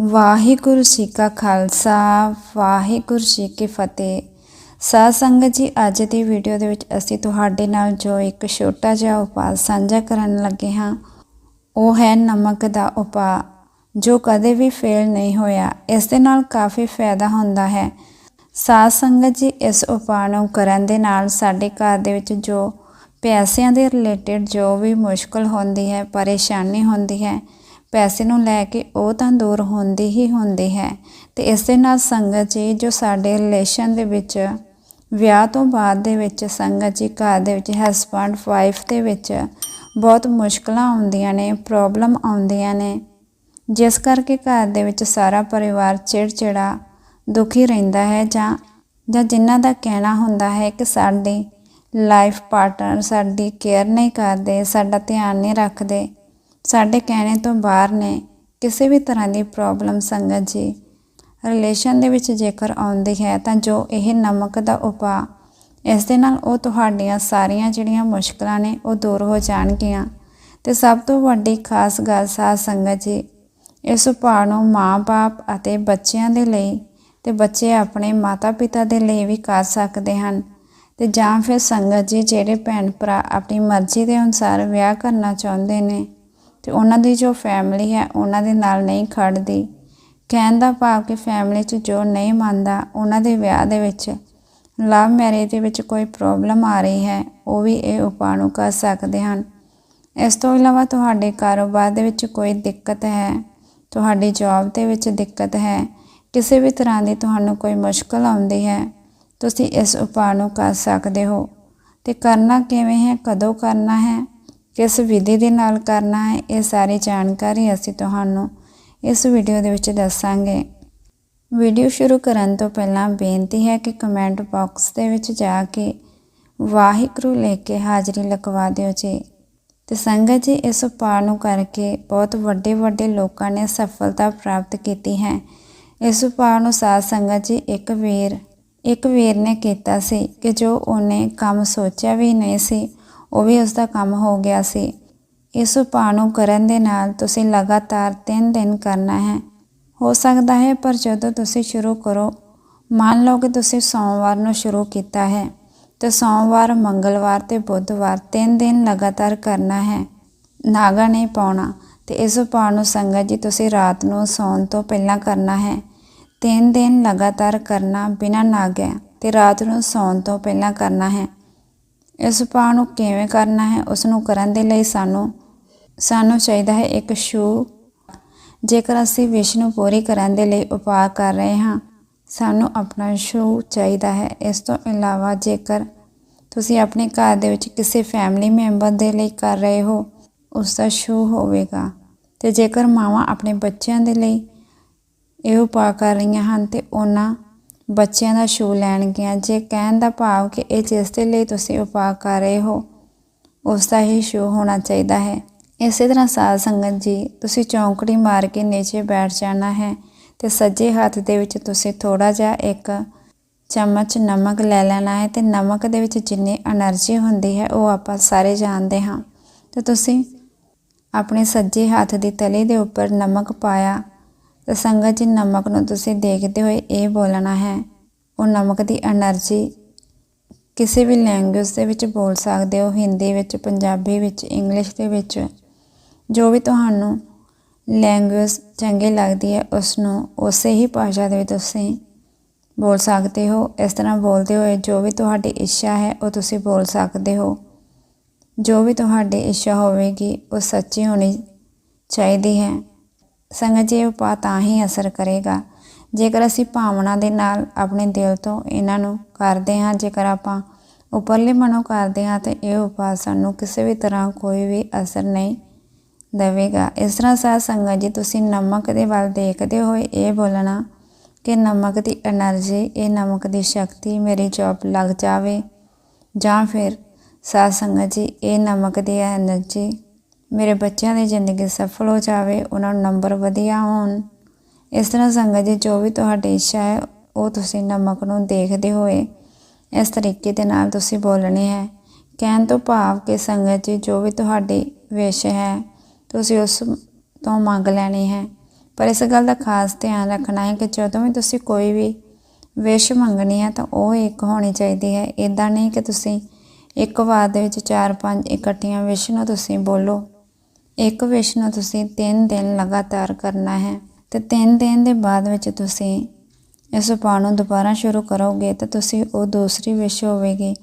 ਵਾਹਿਗੁਰੂ ਜੀ ਕਾ ਖਾਲਸਾ, ਵਾਹਿਗੁਰੂ ਜੀ ਕੀ ਫਤਿਹ। ਸਾਧ ਸੰਗਤ ਜੀ, ਅੱਜ ਦੀ ਵੀਡੀਓ ਦੇ ਵਿੱਚ ਅਸੀਂ ਤੁਹਾਡੇ ਨਾਲ ਜੋ ਇੱਕ ਛੋਟਾ ਜਿਹਾ ਉਪਾਅ ਸਾਂਝਾ ਕਰਨ ਲੱਗੇ ਹਾਂ, ਉਹ ਹੈ ਨਮਕ ਦਾ ਉਪਾਅ, ਜੋ ਕਦੇ ਵੀ ਫੇਲ ਨਹੀਂ ਹੋਇਆ। ਇਸ ਦੇ ਨਾਲ ਕਾਫੀ ਫਾਇਦਾ ਹੁੰਦਾ ਹੈ। ਸਾਧ ਸੰਗਤ ਜੀ, ਇਸ ਉਪਾਅ ਨੂੰ ਕਰਨ ਦੇ ਨਾਲ ਸਾਡੇ ਘਰ ਦੇ ਵਿੱਚ ਜੋ ਪੈਸਿਆਂ ਦੇ ਰਿਲੇਟਡ ਜੋ ਵੀ ਮੁਸ਼ਕਲ ਹੁੰਦੀ ਹੈ, ਪਰੇਸ਼ਾਨੀ ਹੁੰਦੀ ਹੈ ਪੈਸੇ ਨੂੰ ਲੈ ਕੇ ਉਹ ਤਾਂ ਦੂਰ ਹੁੰਦੀ ਹੀ ਹੁੰਦੀ ਹੈ ਤੇ ਇਸ ਦੇ ਨਾਲ ਸੰਗਤ ਜੀ ਜੋ ਸਾਡੇ ਰਿਲੇਸ਼ਨ ਦੇ ਵਿੱਚ, ਵਿਆਹ ਤੋਂ ਬਾਅਦ ਦੇ ਵਿੱਚ, ਸੰਗਤ ਜੀ ਘਰ ਦੇ ਵਿੱਚ ਹਸਬੰਡ ਵਾਈਫ ਦੇ ਵਿੱਚ ਬਹੁਤ ਮੁਸ਼ਕਲਾਂ ਆਉਂਦੀਆਂ ਨੇ ਪ੍ਰੋਬਲਮ ਆਉਂਦੀਆਂ ਨੇ। ਜਿਸ ਕਰਕੇ ਘਰ ਦੇ ਵਿੱਚ ਸਾਰਾ ਪਰਿਵਾਰ ਚਿੜਚਿੜਾ, ਦੁਖੀ ਰਹਿੰਦਾ ਹੈ ਜਾਂ ਜਾਂ ਜਿਨ੍ਹਾਂ ਦਾ ਕਹਿਣਾ ਹੁੰਦਾ ਹੈ ਕਿ ਸਾਡੀ ਲਾਈਫ ਪਾਰਟਨਰ ਸਾਡੀ ਕੇਅਰ ਨਹੀਂ ਕਰਦੇ, ਸਾਡਾ ਧਿਆਨ ਨਹੀਂ ਰੱਖਦੇ ਸਾਡੇ ਕਹਿਣੇ ਤੋਂ ਬਾਹਰ ਨੇ, ਕਿਸੇ ਵੀ ਤਰ੍ਹਾਂ ਦੀ ਪ੍ਰੋਬਲਮ ਸੰਗਤ ਜੀ। ਰਿਲੇਸ਼ਨ ਦੇ ਵਿੱਚ ਜੇਕਰ ਆਉਂਦੀ ਹੈ ਤਾਂ ਜੋ ਇਹ ਨਮਕ ਦਾ ਉਪਾਅ, ਇਸ ਦੇ ਨਾਲ ਉਹ ਤੁਹਾਡੀਆਂ ਸਾਰੀਆਂ ਜਿਹੜੀਆਂ ਮੁਸ਼ਕਲਾਂ ਨੇ ਉਹ ਦੂਰ ਹੋ ਜਾਣਗੀਆਂ। ਤੇ ਸਭ ਤੋਂ ਵੱਡੀ ਖਾਸ ਗੱਲ ਸਾਧ ਸੰਗਤ ਜੀ, ਇਸ ਉਪਾਅ ਨੂੰ ਮਾਂ-ਬਾਪ ਅਤੇ ਬੱਚਿਆਂ ਦੇ ਲਈ ਤੇ ਬੱਚੇ ਆਪਣੇ ਮਾਤਾ-ਪਿਤਾ ਦੇ ਲਈ ਵੀ ਕਰ ਸਕਦੇ ਹਨ। ਤੇ ਜਾਂ ਫਿਰ ਸੰਗਤ ਜੀ, ਜਿਹੜੇ ਭੈਣ ਭਰਾ ਆਪਣੀ ਮਰਜ਼ੀ ਦੇ ਅਨੁਸਾਰ ਵਿਆਹ ਕਰਨਾ ਚਾਹੁੰਦੇ ਨੇ ਤੇ ਉਹਨਾਂ ਦੀ ਜੋ ਫੈਮਿਲੀ ਹੈ, ਉਹਨਾਂ ਦੇ ਨਾਲ ਨਹੀਂ ਖੜਦੀ। ਕਹਿਣ ਦਾ ਭਾਵ ਕਿ ਫੈਮਿਲੀ 'ਚ ਜੋ ਨਹੀਂ ਮੰਨਦਾ, ਉਹਨਾਂ ਦੇ ਵਿਆਹ ਦੇ ਵਿੱਚ ਲਵ ਮੈਰਿਜ ਦੇ ਵਿੱਚ ਕੋਈ ਪ੍ਰੋਬਲਮ ਆ ਰਹੀ ਹੈ, ਉਹ ਵੀ ਇਹ ਉਪਾਅ ਨੂੰ ਕਰ ਸਕਦੇ ਹਨ। ਇਸ ਤੋਂ ਇਲਾਵਾ ਤੁਹਾਡੇ ਕਾਰੋਬਾਰ ਦੇ ਵਿੱਚ ਕੋਈ ਦਿੱਕਤ ਹੈ, ਤੁਹਾਡੀ ਜੌਬ ਦੇ ਵਿੱਚ ਦਿੱਕਤ ਹੈ, ਕਿਸੇ ਵੀ ਤਰ੍ਹਾਂ ਦੀ ਤੁਹਾਨੂੰ ਕੋਈ ਮੁਸ਼ਕਲ ਆਉਂਦੀ ਹੈ, ਤੁਸੀਂ ਇਸ ਉਪਾਅ ਨੂੰ ਕਰ ਸਕਦੇ ਹੋ। ਤੇ ਕਰਨਾ ਕਿਵੇਂ ਹੈ, ਕਦੋਂ ਕਰਨਾ ਹੈ ਕਿਸ ਵਿਧੀ ਦੇ ਨਾਲ ਕਰਨਾ ਹੈ, ਇਹ ਸਾਰੀ ਜਾਣਕਾਰੀ ਅਸੀਂ ਤੁਹਾਨੂੰ ਇਸ ਵੀਡੀਓ ਦੇ ਵਿੱਚ ਦੱਸਾਂਗੇ। ਵੀਡੀਓ ਸ਼ੁਰੂ ਕਰਨ ਤੋਂ ਪਹਿਲਾਂ ਬੇਨਤੀ ਹੈ ਕਿ ਕਮੈਂਟ ਬਾਕਸ ਦੇ ਵਿੱਚ ਜਾ ਕੇ ਵਾਹਿਗੁਰੂ ਲੈ ਕੇ ਹਾਜ਼ਰੀ ਲਗਵਾ ਦਿਓ ਜੀ। ਤੇ ਸੰਗਤ ਜੀ, ਇਸ ਉਪਾਅ ਨੂੰ ਕਰਕੇ ਬਹੁਤ ਵੱਡੇ ਵੱਡੇ ਲੋਕਾਂ ਨੇ ਸਫਲਤਾ ਪ੍ਰਾਪਤ ਕੀਤੀ ਹੈ। ਇਸ ਉਪਾਅ ਨੂੰ ਸਾਧ ਸੰਗਤ ਜੀ, ਇੱਕ ਵੀਰ ਇੱਕ ਵੀਰ ਨੇ ਕੀਤਾ ਸੀ ਕਿ ਜੋ ਉਹਨੇ ਕੰਮ ਸੋਚਿਆ ਵੀ ਨਹੀਂ ਸੀ ਉਹ ਵੀ ਉਸ ਦਾ ਕੰਮ ਹੋ ਗਿਆ ਸੀ। ਇਸ ਉਪਾਅ ਨੂੰ ਕਰਨ ਦੇ ਨਾਲ ਤੁਸੀਂ ਲਗਾਤਾਰ 3 ਦਿਨ ਕਰਨਾ ਹੈ। ਹੋ ਸਕਦਾ ਹੈ ਪਰ ਜਦੋਂ ਤੁਸੀਂ ਸ਼ੁਰੂ ਕਰੋ, ਮੰਨ ਲਓ ਕਿ ਤੁਸੀਂ ਸੋਮਵਾਰ ਨੂੰ ਸ਼ੁਰੂ ਕੀਤਾ ਹੈ, ਤੇ ਸੋਮਵਾਰ, ਮੰਗਲਵਾਰ ਤੇ ਬੁੱਧਵਾਰ 3 ਦਿਨ ਲਗਾਤਾਰ ਕਰਨਾ ਹੈ। ਨਾਗਾ ਨਹੀਂ ਪਾਉਣਾ, ਤੇ ਇਸ ਉਪਾਅ ਨੂੰ ਸੰਗਤ ਜੀ ਤੁਸੀਂ ਰਾਤ ਨੂੰ ਸੌਣ ਤੋਂ ਪਹਿਲਾਂ ਕਰਨਾ ਹੈ। 3 ਦਿਨ ਲਗਾਤਾਰ ਕਰਨਾ ਬਿਨਾਂ ਨਾਗਿਆ ਤੇ ਰਾਤ ਨੂੰ ਸੌਣ ਤੋਂ ਪਹਿਲਾਂ ਕਰਨਾ ਹੈ। ਇਸ ਉਪਾਅ ਨੂੰ ਕਿਵੇਂ ਕਰਨਾ ਹੈ ਉਸ ਨੂੰ ਕਰਨ ਦੇ ਲਈ ਸਾਨੂੰ ਸਾਨੂੰ ਚਾਹੀਦਾ ਹੈ ਇੱਕ ਸ਼ੂ। ਜੇਕਰ ਅਸੀਂ ਵਿਸ਼ ਨੂੰ ਪੂਰੀ ਕਰਨ ਦੇ ਲਈ ਉਪਾਅ ਕਰ ਰਹੇ ਹਾਂ, ਸਾਨੂੰ ਆਪਣਾ ਸ਼ੂ ਚਾਹੀਦਾ ਹੈ। ਇਸ ਤੋਂ ਇਲਾਵਾ ਜੇਕਰ ਤੁਸੀਂ ਆਪਣੇ ਘਰ ਦੇ ਵਿੱਚ ਕਿਸੇ ਫੈਮਿਲੀ ਮੈਂਬਰ ਦੇ ਲਈ ਕਰ ਰਹੇ ਹੋ ਉਸ ਦਾ ਸ਼ੂ ਹੋਵੇਗਾ। ਤੇ ਜੇਕਰ ਮਾਵਾਂ ਆਪਣੇ ਬੱਚਿਆਂ ਦੇ ਲਈ ਇਹ ਉਪਾਅ ਕਰ ਰਹੀਆਂ ਹਨ, ਤੇ ਉਹਨਾਂ ਬੱਚਿਆਂ ਦਾ ਸ਼ੂ ਲੈਣ ਗਿਆ। ਜੇ ਕਹਿਣ ਦਾ ਭਾਵ ਕਿ ਇਹ ਜਿਸ ਦੇ ਲਈ ਤੁਸੀਂ ਉਪਾਅ ਕਰ ਰਹੇ ਹੋ, ਉਸ ਦਾ ਹੀ ਸ਼ੂ ਹੋਣਾ ਚਾਹੀਦਾ ਹੈ। ਇਸੇ ਤਰ੍ਹਾਂ ਸਾਧ ਸੰਗਤ ਜੀ, ਤੁਸੀਂ ਚੌਂਕੜੀ ਮਾਰ ਕੇ ਨੀਚੇ ਬੈਠ ਜਾਣਾ ਹੈ ਤੇ ਸੱਜੇ ਹੱਥ ਦੇ ਵਿੱਚ ਤੁਸੀਂ ਥੋੜਾ ਜਿਹਾ ਇੱਕ ਚਮਚ ਨਮਕ ਲੈ ਲੈਣਾ ਹੈ ਤੇ ਨਮਕ ਦੇ ਵਿੱਚ ਜਿੰਨੀ એનર્ਜੀ ਹੁੰਦੀ ਹੈ, ਉਹ ਆਪਾਂ ਸਾਰੇ ਜਾਣਦੇ ਹਾਂ। ਤੇ ਤੁਸੀਂ ਆਪਣੇ ਸੱਜੇ ਹੱਥ ਦੀ ਤਲੀ ਦੇ ਉੱਪਰ ਨਮਕ ਪਾਇਆ। ਤਾਂ ਸੰਗਤ ਜੀ, ਨਮਕ ਨੂੰ ਤੁਸੀਂ ਦੇਖਦੇ ਹੋਏ ਇਹ ਬੋਲਣਾ ਹੈ, ਉਹ ਨਮਕ ਦੀ એનર્ਜੀ ਕਿਸੇ ਵੀ ਲੈਂਗੁਏਜ ਦੇ ਵਿੱਚ ਬੋਲ ਸਕਦੇ ਹੋ, ਹਿੰਦੀ ਵਿੱਚ, ਪੰਜਾਬੀ ਵਿੱਚ, ਇੰਗਲਿਸ਼ ਦੇ ਵਿੱਚ, ਜੋ ਵੀ ਤੁਹਾਨੂੰ ਲੈਂਗੁਏਜ ਚੰਗੀ ਲੱਗਦੀ ਹੈ ਉਸ ਨੂੰ ਉਸੇ ਹੀ ਭਾਸ਼ਾ ਦੇ ਵਿੱਚ ਤੁਸੀਂ ਬੋਲ ਸਕਦੇ ਹੋ। ਇਸ ਤਰ੍ਹਾਂ ਬੋਲਦੇ ਹੋਏ ਜੋ ਵੀ ਤੁਹਾਡੀ ਇੱਛਾ ਹੈ, ਉਹ ਤੁਸੀਂ ਬੋਲ ਸਕਦੇ ਹੋ। ਜੋ ਵੀ ਤੁਹਾਡੀ ਇੱਛਾ ਹੋਵੇਗੀ, ਉਹ ਸੱਚੀ ਹੋਣੀ ਚਾਹੀਦੀ ਹੈ। ਸੰਗਤ ਜੀ ਉਪਾਅ ਤਾਂ ਹੀ ਅਸਰ ਕਰੇਗਾ। ਜੇਕਰ ਅਸੀਂ ਭਾਵਨਾ ਦੇ ਨਾਲ ਆਪਣੇ ਦਿਲ ਤੋਂ ਇਹਨਾਂ ਨੂੰ ਕਰਦੇ ਹਾਂ, ਜੇਕਰ ਆਪਾਂ ਉਪਰਲੇ ਮਨੋਂ ਕਰਦੇ ਹਾਂ, ਤੇ ਇਹ ਉਪਾਅ ਸਾਨੂੰ ਕਿਸੇ ਵੀ ਤਰ੍ਹਾਂ ਕੋਈ ਵੀ ਅਸਰ ਨਹੀਂ ਦੇਵੇਗਾ। ਇਸ ਤਰ੍ਹਾਂ ਸਾਧ ਸੰਗਤ ਜੀ, ਤੁਸੀਂ ਨਮਕ ਦੇ ਵੱਲ ਦੇਖਦੇ ਹੋਏ ਇਹ ਬੋਲਣਾ ਕਿ ਨਮਕ ਦੀ એનર્ਜੀ ਇਹ ਨਮਕ ਦੀ ਸ਼ਕਤੀ ਮੇਰੀ ਜੌਬ ਲੱਗ ਜਾਵੇ। ਜਾਂ ਫਿਰ ਸਾਧ ਸੰਗਤ ਜੀ, ਇਹ ਨਮਕ ਦੀ એનર્ਜੀ ਮੇਰੇ ਬੱਚਿਆਂ ਦੀ ਜ਼ਿੰਦਗੀ ਸਫਲ ਹੋ ਜਾਵੇ, ਉਹਨਾਂ ਨੂੰ ਨੰਬਰ ਵਧੀਆ ਹੋਣ। ਇਸ ਤਰ੍ਹਾਂ ਸੰਗਤ ਜੀ ਜੋ ਵੀ ਤੁਹਾਡੀ ਇੱਛਾ ਹੈ, ਉਹ ਤੁਸੀਂ ਨਮਕ ਨੂੰ ਦੇਖਦੇ ਹੋਏ ਇਸ ਤਰੀਕੇ ਦੇ ਨਾਲ ਤੁਸੀਂ ਬੋਲਣੀ ਹੈ। ਕਹਿਣ ਤੋਂ ਭਾਵ ਕਿ ਸੰਗਤ ਜੀ ਜੋ ਵੀ ਤੁਹਾਡੀ ਵਿਸ਼ ਹੈ, ਤੁਸੀਂ ਉਸ ਤੋਂ ਮੰਗ ਲੈਣੀ ਹੈ। ਪਰ ਇਸ ਗੱਲ ਦਾ ਖਾਸ ਧਿਆਨ ਰੱਖਣਾ ਹੈ ਕਿ ਜਦੋਂ ਵੀ ਤੁਸੀਂ ਕੋਈ ਵੀ ਵਿਸ਼ ਮੰਗਣੀ ਹੈ, ਤਾਂ ਉਹ ਇੱਕ ਹੋਣੀ ਚਾਹੀਦੀ ਹੈ। ਇਦਾਂ ਨਹੀਂ ਕਿ ਤੁਸੀਂ ਇੱਕ ਵਾਰ ਦੇ ਵਿੱਚ ਚਾਰ ਪੰਜ ਇਕੱਠੀਆਂ ਵਿਸ਼ ਨੂੰ ਤੁਸੀਂ ਬੋਲੋ। ਇੱਕ ਵਿਸ਼ ਨੂੰ ਤੁਸੀਂ 3 ਦਿਨ ਲਗਾਤਾਰ ਕਰਨਾ ਹੈ ਤੇ 3 ਦਿਨ ਦੇ ਬਾਅਦ ਵਿੱਚ ਤੁਸੀਂ ਇਸ ਉਪਾਅ ਨੂੰ ਦੁਬਾਰਾ ਸ਼ੁਰੂ ਕਰੋਗੇ ਤਾਂ ਤੁਸੀਂ ਉਹ ਦੂਸਰੀ ਵਿਸ਼ ਹੋਵੇਗੀ।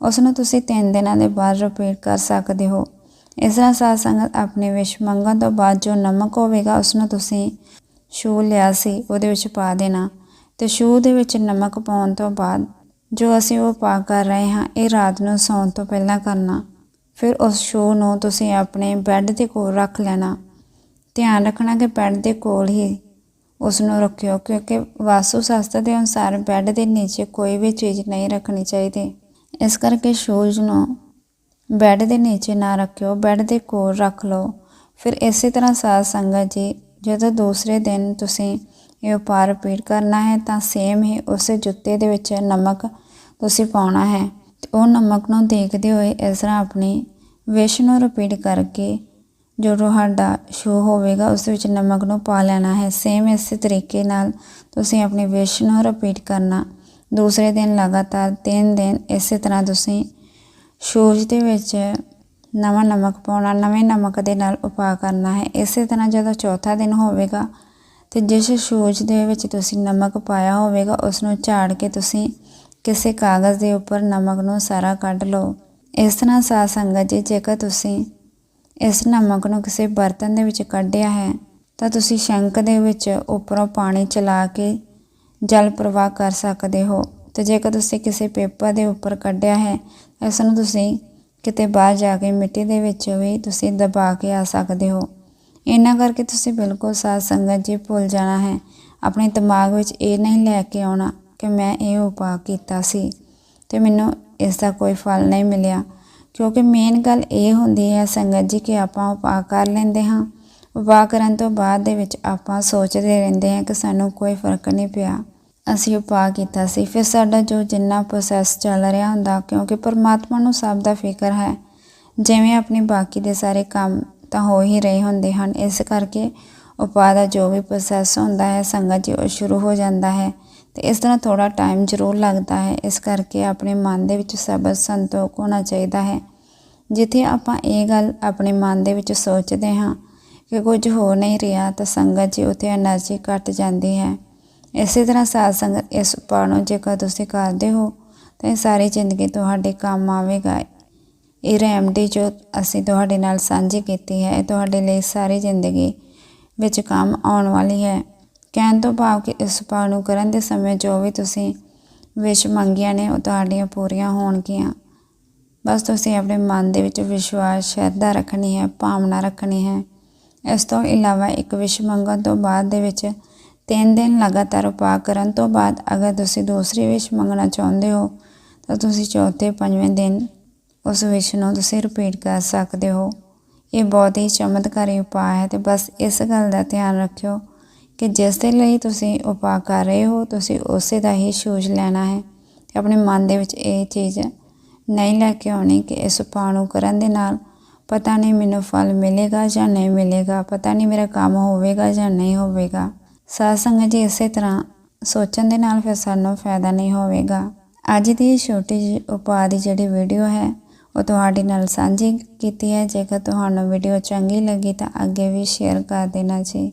ਉਸ ਨੂੰ ਤੁਸੀਂ 3 ਦਿਨਾਂ ਦੇ ਬਾਅਦ ਰਿਪੀਟ ਕਰ ਸਕਦੇ ਹੋ। ਇਸ ਤਰ੍ਹਾਂ ਸਾਧ ਸੰਗਤ ਆਪਣੇ ਵਿਸ਼ ਮੰਗਣ ਤੋਂ ਬਾਅਦ ਜੋ ਨਮਕ ਹੋਵੇਗਾ, ਉਸ ਨੂੰ ਤੁਸੀਂ ਸ਼ੂ ਲਿਆ ਸੀ, ਉਹਦੇ ਵਿੱਚ ਪਾ ਦੇਣਾ। ਤੇ ਸ਼ੂ ਦੇ ਵਿੱਚ ਨਮਕ ਪਾਉਣ ਤੋਂ ਬਾਅਦ ਜੋ ਅਸੀਂ ਉਹ ਪਾ ਕਰ ਰਹੇ ਹਾਂ, ਇਹ ਰਾਤ ਨੂੰ ਸੌਣ ਤੋਂ ਪਹਿਲਾਂ ਕਰਨਾ। ਫਿਰ ਉਸ ਸ਼ੂ ਨੂੰ ਤੁਸੀਂ ਆਪਣੇ ਬੈੱਡ ਦੇ ਕੋਲ ਰੱਖ ਲੈਣਾ। ਧਿਆਨ ਰੱਖਣਾ ਕਿ ਬੈੱਡ ਦੇ ਕੋਲ ਹੀ ਉਸ ਨੂੰ ਰੱਖਿਓ, ਕਿਉਂਕਿ ਵਾਸਤੂ ਸ਼ਾਸਤਰ ਦੇ ਅਨੁਸਾਰ ਬੈੱਡ ਦੇ ਨੀਚੇ ਕੋਈ ਵੀ ਚੀਜ਼ ਨਹੀਂ ਰੱਖਣੀ ਚਾਹੀਦੀ। ਇਸ ਕਰਕੇ ਸ਼ੂਜ਼ ਨੂੰ ਬੈੱਡ ਦੇ ਨੀਚੇ ਨਾ ਰੱਖਿਓ ਬੈੱਡ ਦੇ ਕੋਲ ਰੱਖ ਲਓ। ਫਿਰ ਇਸੇ ਤਰ੍ਹਾਂ ਸਾਧ ਸੰਗਤ ਜੀ, ਜਦੋਂ ਦੂਸਰੇ ਦਿਨ ਤੁਸੀਂ ਇਹ ਉਪਾਅ ਰਿਪੀਟ ਕਰਨਾ ਹੈ, ਤਾਂ ਸੇਮ ਹੀ ਉਸੇ ਜੁੱਤੇ ਦੇ ਵਿੱਚ ਨਮਕ ਤੁਸੀਂ ਪਾਉਣਾ ਹੈ। ਉਹ ਨਮਕ ਨੂੰ ਦੇਖਦੇ ਹੋਏ ਇਸ ਤਰ੍ਹਾਂ ਆਪਣੀ ਵਿਸ਼ ਨੂੰ ਰਿਪੀਟ ਕਰਕੇ ਜੋ ਤੁਹਾਡਾ ਸ਼ੋ ਹੋਵੇਗਾ, ਉਸ ਵਿੱਚ ਨਮਕ ਨੂੰ ਪਾ ਲੈਣਾ ਹੈ। ਸੇਮ ਇਸੇ ਤਰੀਕੇ ਨਾਲ ਤੁਸੀਂ ਆਪਣੀ ਵਿਸ਼ ਨੂੰ ਰਿਪੀਟ ਕਰਨਾ। ਦੂਸਰੇ ਦਿਨ ਲਗਾਤਾਰ 3 ਦਿਨ ਇਸੇ ਤਰ੍ਹਾਂ ਤੁਸੀਂ ਸ਼ੂਜ ਦੇ ਵਿੱਚ ਨਵਾਂ ਨਮਕ ਪਾਉਣਾ, ਨਵੇਂ ਨਮਕ ਦੇ ਨਾਲ ਉਪਾਅ ਕਰਨਾ ਹੈ। ਇਸੇ ਤਰ੍ਹਾਂ ਜਦੋਂ ਚੌਥਾ ਦਿਨ ਹੋਵੇਗਾ ਤੇ ਜਿਸ ਸ਼ੂਜ ਦੇ ਵਿੱਚ ਤੁਸੀਂ ਨਮਕ ਪਾਇਆ ਹੋਵੇਗਾ, ਉਸ ਨੂੰ ਝਾੜ ਕੇ ਤੁਸੀਂ ਕਿਸੇ ਕਾਗਜ਼ ਦੇ ਉੱਪਰ ਨਮਕ ਨੂੰ ਸਾਰਾ ਕੱਢ ਲਓ। ਇਸ ਤਰ੍ਹਾਂ ਸਾਧ ਸੰਗਤ ਜੀ, ਜੇਕਰ ਤੁਸੀਂ ਇਸ ਨਮਕ ਨੂੰ ਕਿਸੇ ਬਰਤਨ ਦੇ ਵਿੱਚ ਕੱਢਿਆ ਹੈ, ਤਾਂ ਤੁਸੀਂ ਸ਼ੰਕ ਦੇ ਵਿੱਚ ਉੱਪਰੋਂ ਪਾਣੀ ਚਲਾ ਕੇ ਜਲ ਪ੍ਰਵਾਹ ਕਰ ਸਕਦੇ ਹੋ। ਤੇ ਜੇਕਰ ਤੁਸੀਂ ਕਿਸੇ ਪੇਪਰ ਦੇ ਉੱਪਰ ਕੱਢਿਆ ਹੈ, ਇਸ ਨੂੰ ਤੁਸੀਂ ਕਿਤੇ ਬਾਹਰ ਜਾ ਕੇ ਮਿੱਟੀ ਦੇ ਵਿੱਚ ਵੀ ਤੁਸੀਂ ਦਬਾ ਕੇ ਆ ਸਕਦੇ ਹੋ। ਇਹਨਾਂ ਕਰਕੇ ਤੁਸੀਂ ਬਿਲਕੁਲ ਸਾਧ ਸੰਗਤ ਜੀ ਭੁੱਲ ਜਾਣਾ ਹੈ। ਆਪਣੇ ਦਿਮਾਗ ਵਿੱਚ ਇਹ ਨਹੀਂ ਲੈ ਕੇ ਆਉਣਾ। ਕਿ ਮੈਂ ਇਹ ਉਪਾਅ ਕੀਤਾ ਸੀ ਤੇ ਮੈਨੂੰ ਇਸ ਦਾ ਕੋਈ ਫਲ ਨਹੀਂ ਮਿਲਿਆ। ਕਿਉਂਕਿ ਮੇਨ ਗੱਲ ਇਹ ਹੁੰਦੀ ਹੈ ਸੰਗਤ ਜੀ ਕਿ ਆਪਾਂ ਉਪਾਅ ਕਰ ਲੈਂਦੇ ਹਾਂ। ਉਪਾਅ ਕਰਨ ਤੋਂ ਬਾਅਦ ਦੇ ਵਿੱਚ ਆਪਾਂ ਸੋਚਦੇ ਰਹਿੰਦੇ ਹਾਂ ਕਿ ਸਾਨੂੰ ਕੋਈ ਫ਼ਰਕ ਨਹੀਂ ਪਿਆ। ਅਸੀਂ ਉਪਾਅ ਕੀਤਾ ਸੀ। ਫਿਰ ਸਾਡਾ ਜੋ ਜਿੰਨਾ ਪ੍ਰੋਸੈਸ ਚੱਲ ਰਿਹਾ ਹੁੰਦਾ, ਕਿਉਂਕਿ ਪਰਮਾਤਮਾ ਨੂੰ ਸਭ ਦਾ ਫਿਕਰ ਹੈ। ਜਿਵੇਂ ਆਪਣੇ ਬਾਕੀ ਦੇ ਸਾਰੇ ਕੰਮ ਤਾਂ ਹੋ ਹੀ ਰਹੇ ਹੁੰਦੇ ਹਨ। ਇਸ ਕਰਕੇ ਉਪਾਅ ਦਾ ਜੋ ਵੀ ਪ੍ਰੋਸੈਸ ਹੁੰਦਾ ਹੈ, ਸੰਗਤ ਜੀ, ਉਹ ਸ਼ੁਰੂ ਹੋ ਜਾਂਦਾ ਹੈ। ਤੇ ਇਸ ਤਰ੍ਹਾਂ ਥੋੜਾ ਟਾਈਮ ਜ਼ਰੂਰ ਲੱਗਦਾ ਹੈ। ਇਸ ਕਰਕੇ ਆਪਣੇ ਮਨ ਦੇ ਵਿੱਚ ਸਬਰ, ਸੰਤੋਖ ਹੋਣਾ ਚਾਹੀਦਾ ਹੈ। ਜਿੱਥੇ ਆਪਾਂ ਇਹ ਗੱਲ ਆਪਣੇ ਮਨ ਦੇ ਵਿੱਚ ਸੋਚਦੇ ਹਾਂ ਕਿ ਕੁਝ ਹੋ ਨਹੀਂ ਰਿਹਾ, ਤਾਂ ਸੰਗਤ ਜੀ ਉਥੇ એનર્ਜੀ ਘਟ ਜਾਂਦੀ ਹੈ। ਇਸੇ ਤਰ੍ਹਾਂ ਸਾਧ ਸੰਗਤ ਇਸ ਉਪਾਅ ਨੂੰ ਜੇਕਰ ਤੁਸੀਂ ਕਰਦੇ ਹੋ, ਤਾਂ ਇਹ ਸਾਰੀ ਜ਼ਿੰਦਗੀ ਤੁਹਾਡੇ ਕੰਮ ਆਵੇਗਾ। ਇਹ ਰੈਮਡੀ ਜੋ ਅਸੀਂ ਤੁਹਾਡੇ ਨਾਲ ਸਾਂਝੀ ਕੀਤੀ ਹੈ, ਇਹ ਤੁਹਾਡੇ ਲਈ ਸਾਰੀ ਜ਼ਿੰਦਗੀ ਵਿੱਚ ਕੰਮ ਆਉਣ ਵਾਲੀ ਹੈ। ਕਹਿਣ ਤੋਂ ਭਾਵ ਕਿ ਇਸ ਉਪਾਅ ਨੂੰ ਕਰਨ ਦੇ ਸਮੇਂ ਜੋ ਵੀ ਤੁਸੀਂ ਵਿਸ਼ ਮੰਗੀਆਂ ਨੇ, ਉਹ ਤੁਹਾਡੀਆਂ ਪੂਰੀਆਂ ਹੋਣਗੀਆਂ। ਬਸ ਤੁਸੀਂ ਆਪਣੇ ਮਨ ਦੇ ਵਿੱਚ ਵਿਸ਼ਵਾਸ, ਸ਼ਰਧਾ ਰੱਖਣੀ ਹੈ, ਭਾਵਨਾ ਰੱਖਣੀ ਹੈ। ਇਸ ਤੋਂ ਇਲਾਵਾ ਇੱਕ ਵਿਸ਼ ਮੰਗਣ ਤੋਂ ਬਾਅਦ ਦੇ ਵਿੱਚ ਤਿੰਨ ਦਿਨ ਲਗਾਤਾਰ ਉਪਾਅ ਕਰਨ ਤੋਂ ਬਾਅਦ ਅਗਰ ਤੁਸੀਂ ਦੂਸਰੀ ਵਿਸ਼ ਮੰਗਣਾ ਚਾਹੁੰਦੇ ਹੋ, ਤਾਂ ਤੁਸੀਂ ਚੌਥੇ, ਪੰਜਵੇਂ ਦਿਨ ਉਸ ਵਿਸ਼ ਨੂੰ ਤੁਸੀਂ ਰਿਪੀਟ ਕਰ ਸਕਦੇ ਹੋ। ਇਹ ਬਹੁਤ ਹੀ ਚਮਤਕਾਰੀ ਉਪਾਅ ਹੈ ਤੇ ਬਸ ਇਸ ਗੱਲ ਦਾ ਧਿਆਨ ਰੱਖਿਓ ਕਿ ਜਿਸ ਦੇ ਲਈ ਤੁਸੀਂ ਉਪਾਅ ਕਰ ਰਹੇ ਹੋ, ਤੁਸੀਂ ਉਸੇ ਦਾ ਹੀ ਸੋਚ ਲੈਣਾ ਹੈ। ਤੇ ਆਪਣੇ ਮਨ ਦੇ ਵਿੱਚ ਇਹ ਚੀਜ਼ ਨਹੀਂ ਲੈ ਕੇ ਆਉਣੀ ਕਿ ਇਸ ਉਪਾਅ ਨੂੰ ਕਰਨ ਦੇ ਨਾਲ ਪਤਾ ਨਹੀਂ ਮੈਨੂੰ ਫਲ ਮਿਲੇਗਾ ਜਾਂ ਨਹੀਂ ਮਿਲੇਗਾ, ਪਤਾ ਨਹੀਂ ਮੇਰਾ ਕੰਮ ਹੋਵੇਗਾ ਜਾਂ ਨਹੀਂ ਹੋਵੇਗਾ। ਸਾਧ ਸੰਗਤ ਜੀ ਇਸੇ ਤਰ੍ਹਾਂ ਸੋਚਣ ਦੇ ਨਾਲ ਫਿਰ ਸਾਨੂੰ ਫਾਇਦਾ ਨਹੀਂ ਹੋਵੇਗਾ। ਅੱਜ ਦੀ ਛੋਟੀ ਜਿਹੀ ਉਪਾਅ ਦੀ ਜਿਹੜੀ ਵੀਡੀਓ ਹੈ, ਉਹ ਤੁਹਾਡੇ ਨਾਲ ਸਾਂਝੀ ਕੀਤੀ ਹੈ। ਜੇਕਰ ਤੁਹਾਨੂੰ ਵੀਡੀਓ ਚੰਗੀ ਲੱਗੀ ਤਾਂ ਅੱਗੇ ਵੀ ਸ਼ੇਅਰ ਕਰ ਦੇਣਾ ਜੀ।